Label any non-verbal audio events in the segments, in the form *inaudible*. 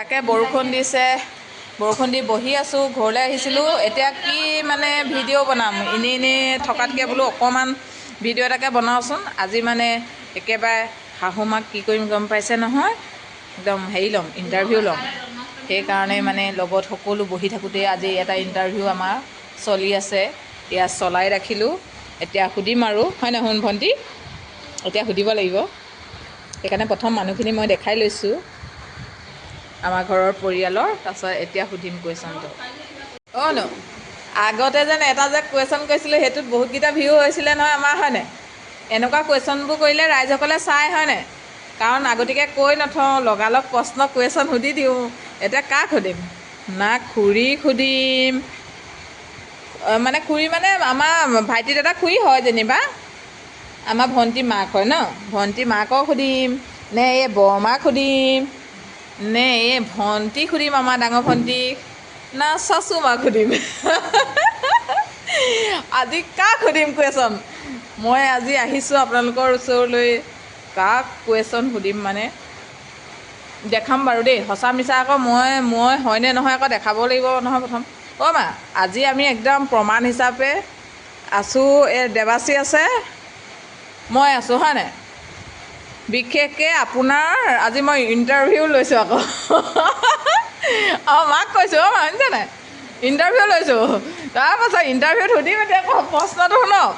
তাকে বৰষুণ দিছে। বৰষুণ দি বহি আছোঁ ঘৰলৈ আহিছিলোঁ। এতিয়া কি মানে ভিডিঅ' বনাম? এনেই এনেই থকাতকৈ বোলো অকণমান ভিডিঅ' এটাকে বনাওঁচোন। আজি মানে একেবাৰে শাহু মাক কি কৰিম গম পাইছে নহয়? একদম হেৰি ল'ম ইণ্টাৰভিউ ল'ম। সেইকাৰণে মানে লগত সকলো বহি থাকোঁতে আজি এটা ইণ্টাৰভিউ আমাৰ চলি আছে। ইয়াত চলাই ৰাখিলোঁ। এতিয়া সুধিম আৰু হয় নহয় ভণ্টি এতিয়া সুধিব লাগিব। সেইকাৰণে প্ৰথম মানুহখিনি মই দেখাই লৈছোঁ। আমাৰ ঘৰৰ পৰিয়ালৰ তাৰপিছত এতিয়া সুধিম কুৱেশ্যনটো অঁ ন? আগতে যেন এটা যে কুৱেশ্যন কৰিছিলোঁ সেইটোত বহুতকেইটা ভিউ হৈছিলে নহয় আমাৰ হয়নে এনেকুৱা কুৱেশ্যনবোৰ কৰিলে ৰাইজসকলে চাই হয়নে কাৰণ আগতীয়াকৈ কৈ নথওঁ লগালগ প্ৰশ্ন কুৱেশ্যন সুধি দিওঁ। এতিয়া কাক সুধিম? না খুৰীক সুধিম। মানে খুৰী মানে আমাৰ ভাইটি দাদা খুৰী হয় যেনিবা। আমাৰ ভণ্টি মাক হয় ন? ভণ্টি মাকক সুধিম। নে এই বৰমাক সুধিম? নে এই ভণ্টিক সুধিম আমাৰ ডাঙৰ ভণ্টিক না চাচু মাক সুধিম আজি কাক সুধিম কুৱেশ্যন মই আজি আহিছোঁ আপোনালোকৰ ওচৰলৈ কাক কুৱেশ্যন সুধিম মানে দেখাম বাৰু দেই সঁচা মিছা আকৌ মই মই হয়নে নহয় আকৌ দেখাব লাগিব নহয় প্ৰথম অ' মা আজি আমি একদম প্ৰমাণ হিচাপে আছোঁ এই দেৱাশী আছে মই আছোঁ হয়নে বিশেষকৈ আপোনাৰ আজি মই ইণ্টাৰভিউ লৈছোঁ আকৌ। অঁ মাক কৈছোঁ অঁ শুনিছে নাই? ইণ্টাৰভিউ লৈছোঁ। তাৰপাছত ইণ্টাৰভিউত সুধিম এতিয়া আকৌ প্ৰশ্নটো শুনক।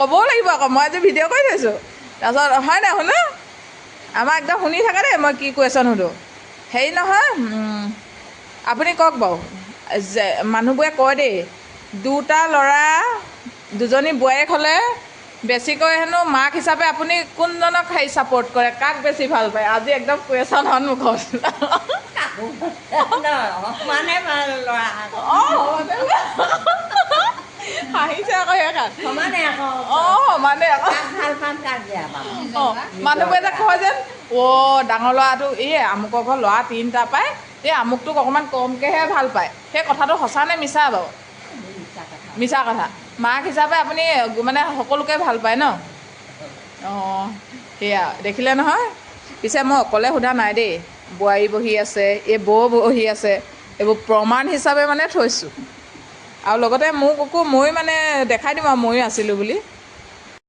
ক'বও লাগিব আকৌ মই আজি ভিডিঅ' কৰি থৈছোঁ। তাৰপাছত হয় নাই শুনো? আমাৰ একদম শুনি থাকে দেই মই কি কুৱেশ্যন সোধোঁ। হেৰি নহয় আপুনি কওক বাৰু। মানুহবোৰে কয় দেই দুটা ল'ৰা দুজনী বোৱাৰীয়েক হ'লে বেছিকৈ হেনো মাক হিচাপে আপুনি কোনজনক হেৰি ছাপৰ্ট কৰে? কাক বেছি ভাল পায়? আজি একদম কুৱেশ্যন সন্মুখত। হাঁহিছে *laughs* আকৌ সেইখন আকৌ। অঁ মানে অঁ মানুহবোৰে যে কয় যেন অ' ডাঙৰ ল'ৰাটো এই আমুকৰ ঘৰ ল'ৰা তিনিটা পায় এই আমুকটোক অকণমান কমকৈহে ভাল পায়। সেই কথাটো সঁচা নে মিছা বাৰু? মিছা কথা। মাক হিচাপে আপুনি মানে সকলোকে ভাল পায় ন? অঁ সেয়া দেখিলে নহয়? পিছে মই অকলে সোধা নাই দেই। বোৱাৰী বহি আছে এই বৌ বহি আছে এইবোৰ প্ৰমাণ হিচাপে মানে থৈছোঁ। আৰু লগতে মোক আকৌ মই মানে দেখাই দিম আৰু ময়ো আছিলোঁ বুলি।